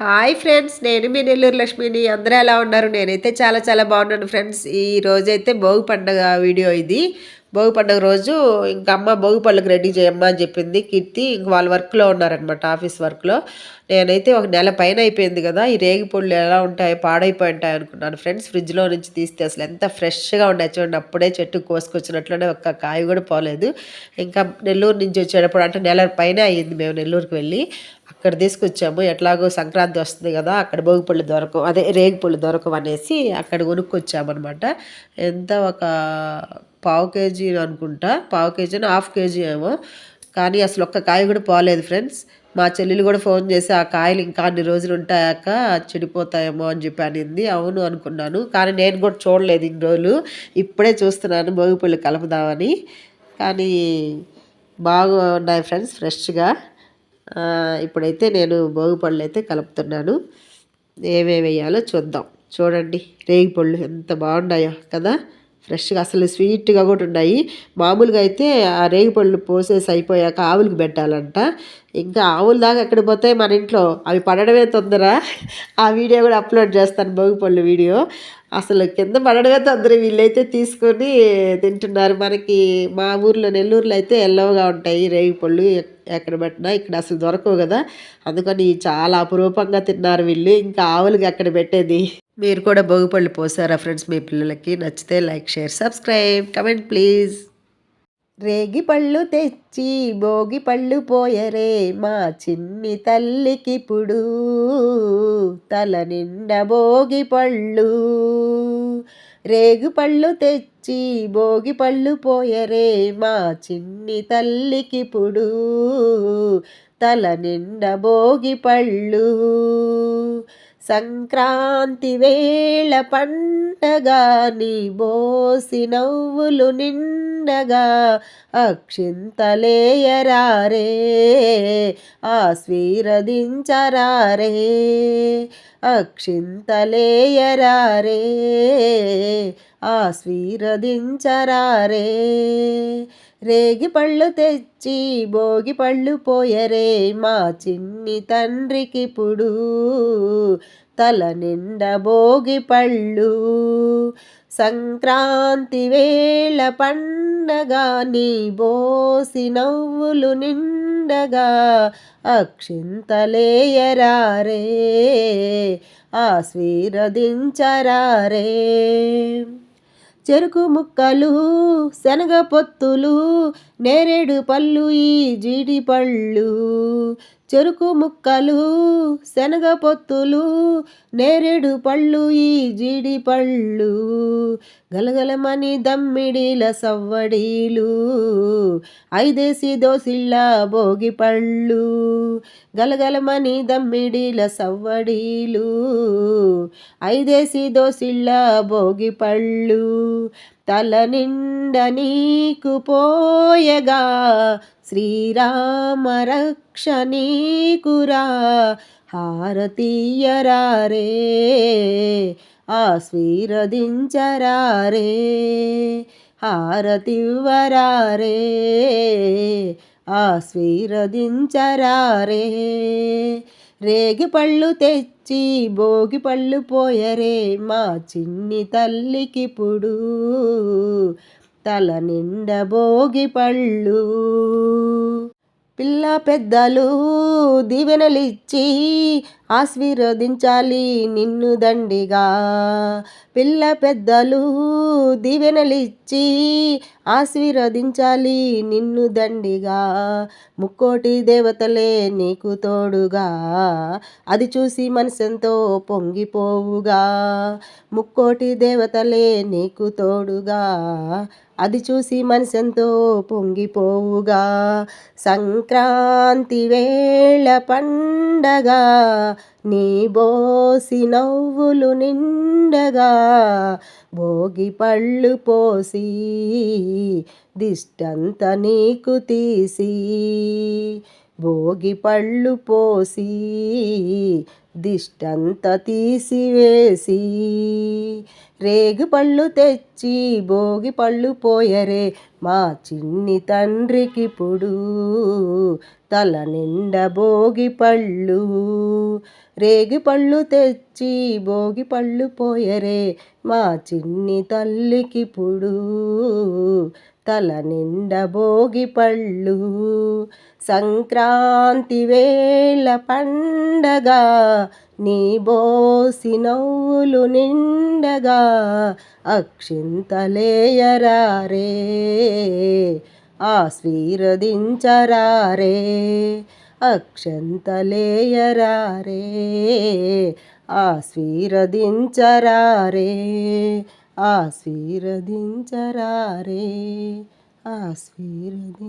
Hi friends నేను మీ నెల్లూరు లక్ష్మిని. అందరూ ఎలా ఉన్నారు? నేనైతే చాలా చాలా బాగున్నాను ఫ్రెండ్స్. ఈ రోజైతే భోగి పండుగ వీడియో ఇది. భోగి పండుగ రోజు ఇంక అమ్మ భోగి పళ్ళకి రెడీ చేయమ్మా అని చెప్పింది కీర్తి. ఇంక వాళ్ళ వర్క్లో ఉన్నారనమాట ఆఫీస్ వర్క్లో. నేనైతే ఒక నెల పైన అయిపోయింది కదా ఈ రేగి పళ్ళు ఎలా ఉంటాయో పాడైపోయి ఉంటాయి అనుకున్నాను ఫ్రెండ్స్. ఫ్రిడ్జ్లో నుంచి తీస్తే అసలు ఎంత ఫ్రెష్గా ఉండే చూడండి. అప్పుడే చెట్టు కోసుకొచ్చినట్లనే ఒక్క కాయ కూడా పోలేదు. ఇంకా నెల్లూరు నుంచి వచ్చేటప్పుడు అంటే నెల పైన అయ్యింది మేము నెల్లూరుకి వెళ్ళి. అక్కడ తీసుకొచ్చాము. ఎట్లాగో సంక్రాంతి వస్తుంది కదా అక్కడ భోగిపళ్ళు దొరకవు. అదే రేగిపళ్ళు దొరకవు అనేసి అక్కడ కొనుక్కొచ్చామన్నమాట. ఎంత ఒక పావు కేజీ అనుకుంటా పావు కేజీ హాఫ్ కేజీ ఏమో. కానీ అసలు ఒక్క కాయ కూడా పోలేదు ఫ్రెండ్స్. మా చెల్లెలు కూడా ఫోన్ చేసి ఆ కాయలు ఇంకా అన్ని రోజులు ఉంటాయాక చెడిపోతాయేమో అని చెప్పి అనింది. అవును అనుకున్నాను. కానీ నేను కూడా చూడలేదు ఇన్ని రోజులు. ఇప్పుడే చూస్తున్నాను భోగిపళ్ళు కలుపుదామని. కానీ బాగున్నాయి ఫ్రెండ్స్ ఫ్రెష్గా. ఇప్పుడైతే నేను భోగిపళ్ళు అయితే కలుపుతున్నాను. ఏమేమి వేయాలో చూద్దాం. చూడండి రేగి పళ్ళు ఎంత బాగున్నాయో కదా. ఫ్రెష్గా అసలు స్వీట్గా కూడా ఉన్నాయి. మామూలుగా అయితే ఆ రేగిపళ్ళు పోసేసి అయిపోయాక ఆవులకు పెట్టాలంట. ఇంకా ఆవుల దాకా ఎక్కడ పోతే మన ఇంట్లో? అవి పడడమే తొందర. ఆ వీడియో కూడా అప్లోడ్ చేస్తాను భోగిపళ్ళు వీడియో. అసలు కింద పడడమే తొందర వీళ్ళైతే తీసుకొని తింటున్నారు. మనకి మా ఊర్లో నెల్లూరులో అయితే ఎల్లవగా ఉంటాయి రేగిపళ్ళు ఎక్కడ పెట్టినా ఇక్కడ అసలు దొరకవు కదా. అందుకని చాలా అపురూపంగా తిన్నారు వీళ్ళు. ఇంకా ఆవులకి ఎక్కడ పెట్టేది? మీరు కూడా భోగిపళ్ళు పోసారా ఫ్రెండ్స్ మీ పిల్లలకి? నచ్చితే like share subscribe. Comment please. రేగి పళ్ళు తెచ్చి భోగి పళ్ళు పోయరే మా చిన్ని తల్లికిప్పుడు తల నిండా భోగి పళ్ళు. రేగు పళ్ళు తెచ్చి భోగి పళ్ళు పోయరే మా చిన్ని తల్లికిప్పుడు తల నిండా భోగి పళ్ళు. సంక్రాంతి వేళ పంటగా నీ బోసి నవ్వులు నిండగా అక్షింతలేయరారే ఆస్వీరదించరారే అక్షింతలేయరారే ఆస్వీరదించరారే రేగి పళ్ళు తెచ్చి భోగి పళ్ళు పోయరే మా చిన్ని తండ్రికిప్పుడు తల నిండా భోగి పళ్ళు. సంక్రాంతి వేళ పండగా నీ బోసి నవ్వులు నిండగా అక్షింతలేయరారే ఆశీర్వదించరారే. చెరుకు ముక్కలు శనగ పొత్తులు నేరేడు పళ్ళు ఈ జీడిపళ్ళు. చెరుకు ముక్కలు శనగ పొత్తులు నేరేడు పళ్ళు ఈ జీడి పళ్ళు గలగలమని దమ్మిడిల సవ్వడీలు ఐదేసి దోసిళ్ళ భోగి పళ్ళు గలగలమని దమ్మిడిల సవ్వడీలు ఐదేసి దోసిళ్ళ భోగి పళ్ళు తల నిండ నీకు పోయగా శ్రీరామ రక్ష నీకురా హారతీయరారే ఆస్వీరదించరారే హారతివ్వరారే ఆస్వీరదించరారే రేగి పళ్ళు తెచ్చి భోగి పళ్ళు పోయరే మా చిన్ని తల్లికిప్పుడు తల నిండ భోగి పళ్ళు. పిల్ల పెద్దలు దీవెనలిచ్చి ఆశీర్వదించాలి నిన్ను దండిగా. పిల్ల పెద్దలు దీవెనలిచ్చి ఆశీర్వదించాలి నిన్ను దండిగా. ముక్కోటి దేవతలే నీకు తోడుగా. అది చూసి మనసెంతో పొంగిపోవుగా. ముక్కోటి దేవతలే నీకు తోడుగా. అది చూసి మనసెంతో పొంగిపోవుగా. సంక్రాంతి వేళ పండగ నీ బోసి నవ్వులు నిండగా భోగి పళ్ళు పోసి దిష్టంత నీకు తీసి. భోగి పళ్ళు పోసి దిష్టంత తీసివేసి రేగు పళ్ళు తెచ్చి భోగి పళ్ళు పోయరే మా చిన్ని తండ్రికి పుడు. తల నిండా భోగి పళ్ళు రేగి పళ్ళు తెచ్చి భోగి పళ్ళు పోయరే మా చిన్ని తల్లికి పుడు. తల నిండా భోగి పళ్ళు. సంక్రాంతి వేళ పండగ నీ బోసినవులు నిండగా అక్షింతలేయరారే ఆశీర్వదించరారే అక్షంతలేయరారే ఆశీర్వదించరారే. ఆశీర్వదించరారే ఆశీర్వదించరారే.